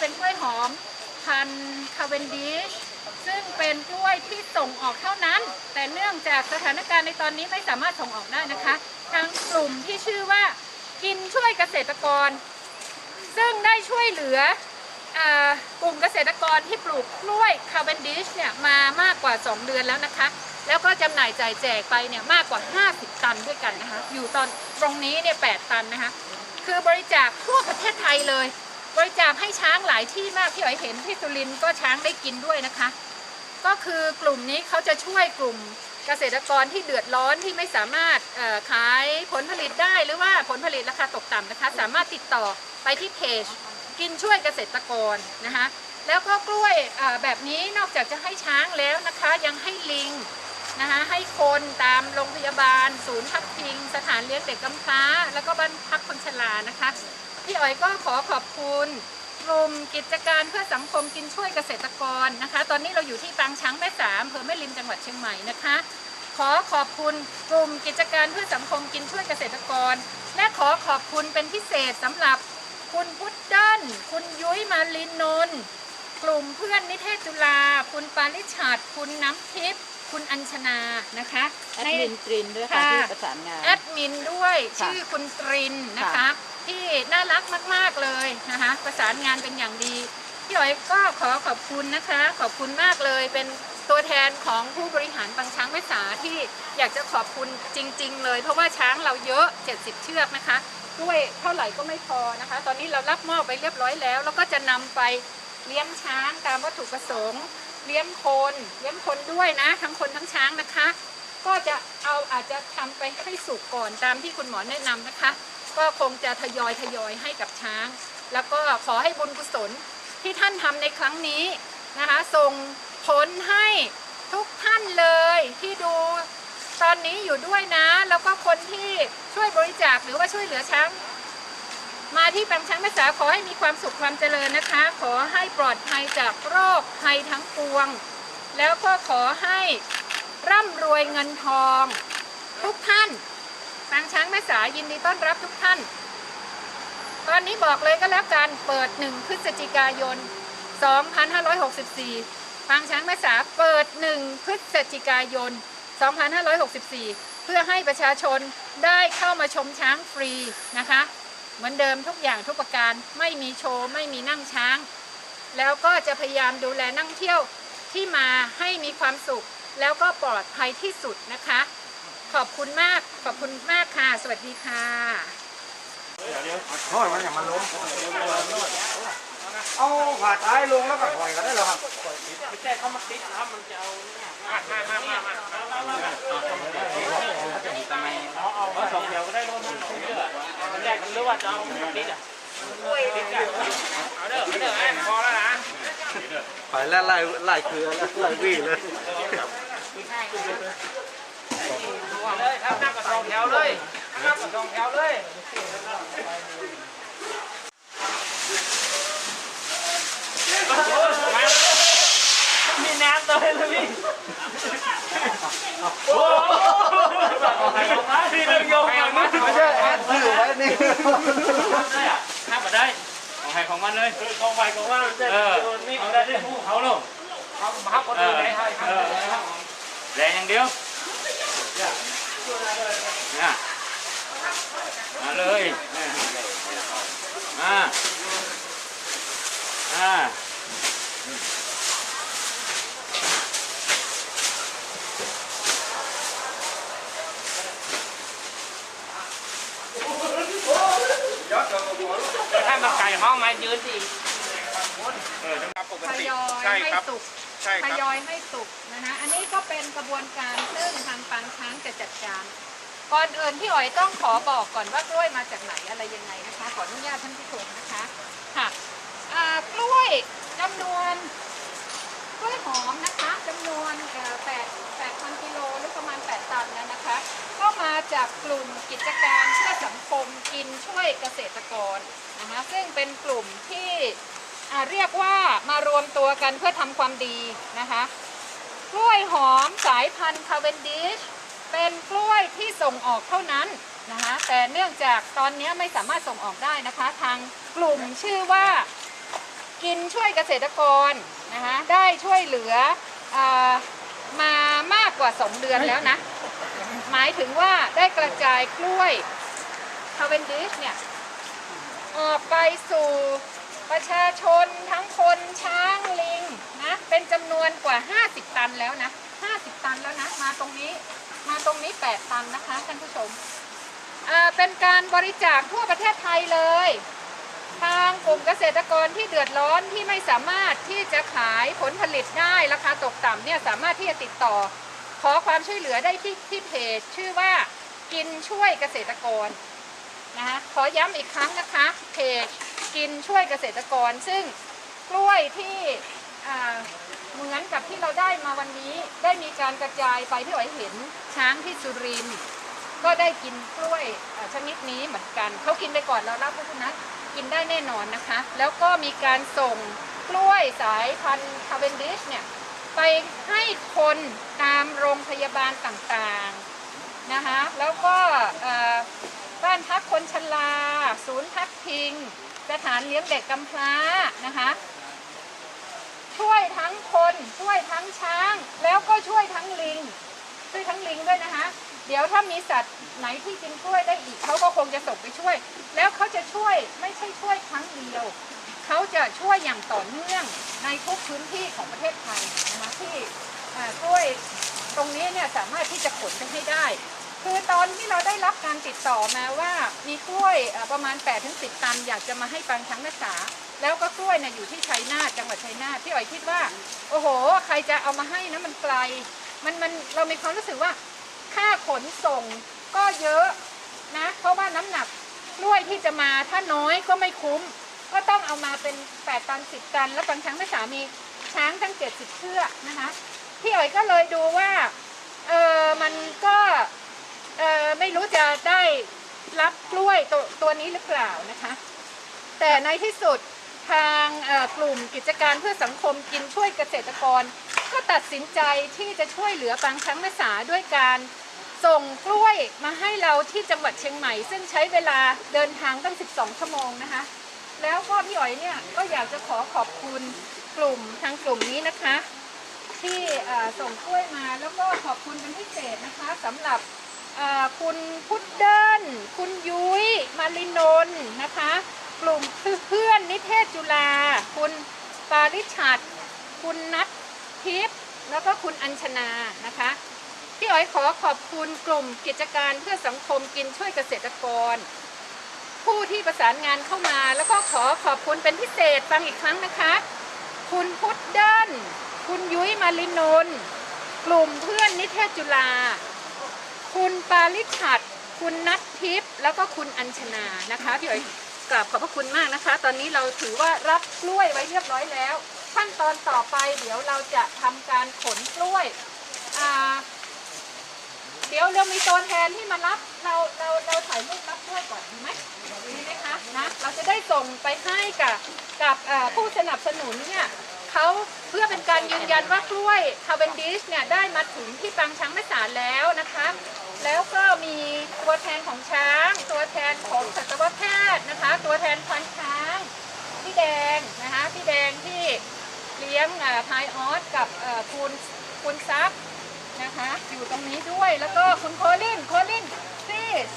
เป็นกล้วยหอมพันคาเวนดิชซึ่งเป็นกล้วยที่ส่งออกเท่านั้น แต่เนื่องจากสถานการณ์ในตอนนี้ไม่สามารถส่งออกได้นะคะทางกลุ่มที่ชื่อว่ากินช่วยเกษตรกร ซึ่งได้ช่วยเหลืออกลุ่มเกษตรกรที่ปลูกกล้วยคาเวนดิชเนี่ยมามากกว่า 2 เดือนแล้วนะคะ แล้วก็จำหน่ายจ่ายแจกไปเนี่ยมากกว่า 50 ตันด้วยกันนะคะ อยู่ตอนตรงนี้เนี่ย8ตันนะคะ คือบริจาคทั่วประเทศไทยเลย บริจาคให้ช้างหลายที่มากที่อ๋อยเห็นที่สุรินทร์ก็ช้างได้กินด้วยนะคะ ก็คือกลุ่มนี้เขาจะช่วยกลุ่มเกษตรกรที่เดือดร้อนที่ไม่สามารถขายผลผลิตได้หรือว่าผลผลิตราคาตกต่ำนะคะ สามารถติดต่อไปที่เพจกินช่วยเกษตรกรนะคะแล้วก็กล้วยแบบนี้นอกจากจะให้ช้างแล้วนะคะ ยังให้ลิงนะคะให้คนตามโรงพยาบาล ศูนย์พักพิง สถานเลี้ยงเด็กกำพร้า แล้วก็บ้านพักคนชรานะคะ พี่อ๋อยก็ขอขอบคุณกลุ่มกิจการเพื่อสังคมกินช่วยเกษตรกรนะคะ ตอนนี้เราอยู่ที่ปางช้างแม่สามอำเภอแม่ริมจังหวัดเชียงใหม่นะคะ ขอขอบคุณกลุ่มกิจการเพื่อสังคมกินช่วยเกษตรกร และขอขอบคุณเป็นพิเศษสำหรับคุณพุดเดิ้ลคุณยุ้ยมาลินนนท์กลุ่มเพื่อนนิเทศจุฬาคุณปาริชัดคุณน้ำทิพย์คุณอัญชนานะคะแอดมินตรินด้วยค่ะค่ะที่ประสานงานแอดมินด้วยค่ะชื่อคุณตรินนะคะค่ะ ที่น่ารักมาก ๆเลยนะคะ ประสานงานเป็นอย่างดีพี่อ๋อยก็ขอขอบคุณนะคะ ขอบคุณมากเลยเป็นตัวแทนของผู้บริหารบางช้างแม่สาที่อยากจะขอบคุณจริง ๆ เลย เพราะว่าช้างเราเยอะ 70 เชือกนะคะ ด้วยเท่าไหร่ก็ไม่พอนะคะ ตอนนี้เรารับมอบไปเรียบร้อยแล้ว แล้วก็จะนำไปเลี้ยงช้างตามวัตถุประสงค์เลี้ยงคนเลี้ยงคนด้วยนะ ทั้งคนทั้งช้างนะคะ ก็จะเอาอาจจะทำไปให้สุกก่อนตามที่คุณหมอแนะนำนะคะ ก็คงจะทยอยทยอยให้กับช้าง แล้วก็ขอให้บุญกุศลที่ท่านทำในครั้งนี้นะคะส่งผลให้ทุกท่านเลยที่ดูตอนนี้อยู่ด้วยนะ แล้วก็คนที่ช่วยบริจาคหรือว่าช่วยเหลือช้างมาที่ปังช้างแม่สาขอให้มีความสุขความเจริญนะคะ ขอให้ปลอดภัยจากโรคภัยทั้งปวง แล้วก็ขอให้ร่ำรวยเงินทอง ทุกท่าน ปางช้างแม่สายินดีต้อนรับทุกท่าน ตอนนี้บอกเลยก็แล้วกันเปิด 1 พฤศจิกายน 2564 ปางช้างแม่สาเปิด 1 พฤศจิกายน 2564 เพื่อให้ประชาชนได้เข้ามาชมช้างฟรีนะคะ เหมือนเดิมทุกอย่างทุกประการไม่มีโชว์ไม่มีนั่งช้าง แล้วก็จะพยายามดูแลนั่งเที่ยวที่มาให้มีความสุข แล้วก็ปลอดภัยที่สุดนะคะ ขอบคุณมาก ขอบคุณมากค่ะ สวัสดีค่ะห้อยมันอย่ามาล้มเอาผ่าท้ายลงแล้วก็ปล่อยกันได้เหรอครับเอาสองเดียวก็ได้รถมันสองเดือนแรกหรือว่าจะเอาติดอะติดอะเอาเด้อเอาเด้อไอ้พอแล้วนะไปแล้วไล่ไล่เครือแล้วไล่วี่เลย เลยครับนั่งกับสองแถวเลยนั่งกับสองแถวเลยมีน้ำเลยเลยพี่โอ้พี่เรื่องโยงอย่างนั้นไม่ใช่แอดถือไว้นี่ได้อะห้ามมาได้ของใครของมันเลยของใครของมันเออนี่เอาได้ที่ผู้เขาลงเขามาคนอื่นได้ให้เออแรงอย่างเดียว เนี่ยมาเลยมาอ่าถ้ามาไก่ห้องมายืนสิทยอยใทยอยให้สุกนะนะอันนี้ก็เป็นกระบวนการซึ่งทางปางช้างจะจัดการ ก่อนอื่นพี่อ๋อยต้องขอบอกก่อนว่ากล้วยมาจากไหนอะไรยังไงนะคะ ขออนุญาตท่านผู้ชมนะคะค่ะอ่ากล้วยจำนวนกล้วยหอมนะคะจำนวนเอ่อแปดแปดพันกิโลหรือประมาณ 8 ตันนะนะคะ ก็มาจากกลุ่มกิจการเพื่อสังคมกินช่วยเกษตรกรนะคะซึ่งเป็นกลุ่มที่ เรียกว่ามารวมตัวกันเพื่อทำความดีนะคะกล้วยหอมสายพันธุ์คาเวนดิชเป็นกล้วยที่ส่งออกเท่านั้นนะคะแต่เนื่องจากตอนนี้ไม่สามารถส่งออกได้นะคะ ทางกลุ่มชื่อว่ากินช่วยเกษตรกรนะคะได้ช่วยเหลืออามามากกว่า 2 เดือนแล้วนะ หมายถึงว่าได้กระจายกล้วยคาเวนดิชเนี่ยออกไปสู่ ประชาชนทั้งคนช้างลิงนะเป็นจำนวนกว่า 50 ตันแล้วนะ 50 ตันแล้วนะ มาตรงนี้มาตรงนี้ 8 ตันนะคะท่านผู้ชมอ่าเป็นการบริจาคทั่วประเทศไทยเลย ทางกลุ่มเกษตรกรที่เดือดร้อนที่ไม่สามารถที่จะขายผลผลิตได้ราคาตกต่ำเนี่ยสามารถที่จะติดต่อ ขอความช่วยเหลือได้ที่ที่เพจชื่อว่ากินช่วยเกษตรกรนะคะขอย้ำอีกครั้งนะคะเพจ กินช่วยเกษตรกร ซึ่งกล้วยที่เหมือนกับที่เราได้มาวันนี้ได้มีการกระจายไปที่อ๋อยเห็นช้างที่สุรินทร์ก็ได้กินกล้วยอ่าชนิดนี้เหมือนกันเขากินไปก่อนเรารับพราะฉะนั้นกินได้แน่นอนนะคะ แล้วก็มีการส่งกล้วยสายพันธุ์คาเวนดิชเนี่ยไปให้คนตามโรงพยาบาลต่างๆนะคะแล้วก็บ้านพักคนชราศูนย์พักพิง สถานเลี้ยงเด็กกำพร้านะคะ ช่วยทั้งคนช่วยทั้งช้าง แล้วก็ช่วยทั้งลิง ช่วยทั้งลิงด้วยนะคะ เดี๋ยวถ้ามีสัตว์ไหนที่กินกล้วยได้อีกเขาก็คงจะส่งไปช่วย แล้วเขาจะช่วยไม่ใช่ช่วยครั้งเดียวเขาจะช่วยอย่างต่อเนื่องในทุกพื้นที่ของประเทศไทยนะคะที่อ่ากล้วยตรงนี้เนี่ยสามารถที่จะขนไปให้ได้ คือตอนที่เราได้รับการติดต่อมาว่ามีกล้วยประมาณ8-10ตัน อยากจะมาให้ฟังช้างนักษา แล้วก็กล้วยเนี่ยอยู่ที่ชัยนาทจังหวัดชัยนาทพี่อ๋อยคิดว่า โอ้โห ใครจะเอามาให้นะมันไกล มันมันเรามีความรู้สึกว่าค่าขนส่งก็เยอะนะ เพราะว่าน้ำหนักกล้วยที่จะมาถ้าน้อยก็ไม่คุ้ม ก็ต้องเอามาเป็น 8 ตัน 10 ตัน แล้วบางช้างนักษามีช้างทั้ง 70เชือกนะคะพี่อ๋อยก็เลยดูว่าเออมันก็ เออไม่รู้จะได้รับกล้วยตัวตัวนี้หรือเปล่านะคะ แต่ในที่สุดทางกลุ่มกิจการเพื่อสังคมกินช่วยเกษตรกร ก็ตัดสินใจที่จะช่วยเหลือบางครั้งแม่สาด้วยการส่งกล้วยมาให้เราที่จังหวัดเชียงใหม่ ซึ่งใช้เวลาเดินทางตั้ง 12 ชั่วโมงนะคะ แล้วก็พี่อ๋อยเนี่ยก็อยากจะขอขอบคุณกลุ่มทางกลุ่มนี้นะคะ ที่ส่งกล้วยมาแล้วก็ขอบคุณเป็นพิเศษนะคะสำหรับ คุณพุดเดิลคุณยุ้ยมารินนท์นะคะ กลุ่มเพื่อนนิเทศจุฬาคุณปาริชัดคุณนัททิพย์แล้วก็คุณอัญชนานะคะพี่อ๋อยขอขอบคุณกลุ่มกิจการเพื่อสังคมกินช่วยเกษตรกร ผู้ที่ประสานงานเข้ามา แล้วก็ขอขอบคุณเป็นพิเศษฟังอีกครั้งนะคะ คุณพุดเดิลคุณยุ้ยมารินนท์กลุ่มเพื่อนนิเทศจุฬา คุณปาลิชัดคุณนัททิพย์แล้วก็คุณอัญชนานะคะพี่อ๋อยกราบขอบพระคุณมากนะคะ ตอนนี้เราถือว่ารับกล้วยไว้เรียบร้อยแล้ว ขั้นตอนต่อไปเดี๋ยวเราจะทำการขนกล้วยอ่าเดี๋ยวเรามีตัวแทนที่มารับเราเราเราถ่ายรูปรับกล้วยก่อนดีไหมดีไหมคะนะเราจะได้ส่งไปให้กับกับผู้สนับสนุนเนี่ย เขาเพื่อเป็นการยืนยันว่ากล้วยคาเวนดิชเนี่ยได้มาถึงที่ปางช้างแม่สาแล้วนะคะ แล้วก็มีตัวแทนของช้าง ตัวแทนของสัตวแพทย์นะคะ ตัวแทนควานช้างพี่แดงนะคะพี่แดงที่เลี้ยงพายออสกับคุณคุณซับนะคะ อยู่ตรงนี้ด้วยแล้วก็คุณโคลินโคลินซีส